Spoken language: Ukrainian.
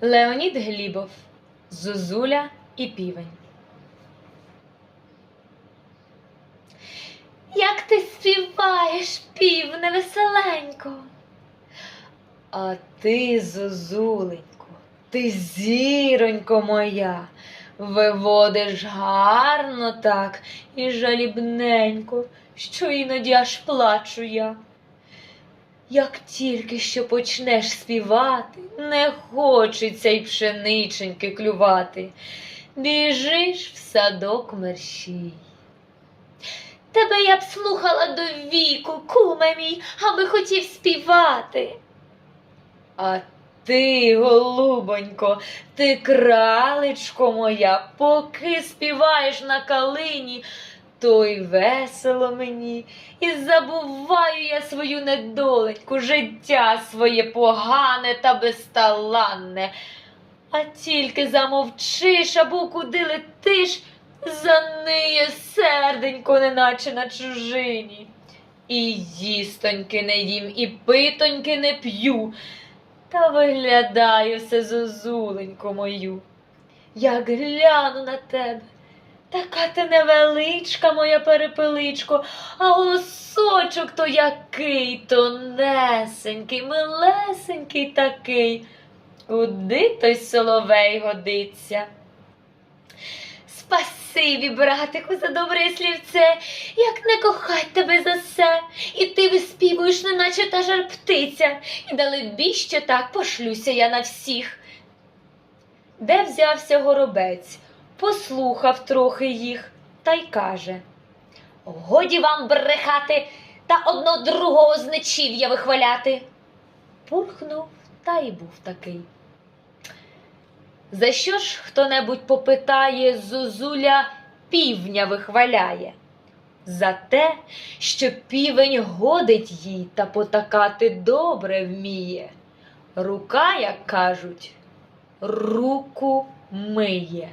Леонід Глібов, Зозуля і півень. Як ти співаєш, півне веселенько. А ти, Зозуленько, ти зіронько моя, виводиш гарно так і жалібненько, що іноді аж плачу я. Як тільки що почнеш співати, не хочеться й пшениченьки клювати. Біжиш в садок мерщій. Тебе я б слухала до віку, куме мій, аби хотів співати. А ти, голубонько, ти кралечко моя, поки співаєш на калині, то й весело мені, і забуваю я свою недоленьку, життя своє погане та безталанне. А тільки замовчиш або куди летиш, заниє серденько, неначе на чужині. І їстоньки не їм, і питоньки не п'ю, та виглядаю все зозуленько мою. Як гляну на тебе, така ти невеличка, моя перепеличко, а голосочок то який тонесенький, милесенький такий. Куди той соловей годиться? Спасибі, братику, за добре слівце, як не кохать тебе за все, і ти виспівуєш, неначе та жар птиця, і далебі, що так пошлюся я на всіх. Де взявся горобець, послухав трохи їх та й каже Годі вам брехати та одно другого з вихваляти. Пурхнув та й був такий. За що ж хто-небудь попитає, зозуля півня вихваляє? За те, що півень годить їй та потакати добре вміє. Рука, як кажуть, руку миє.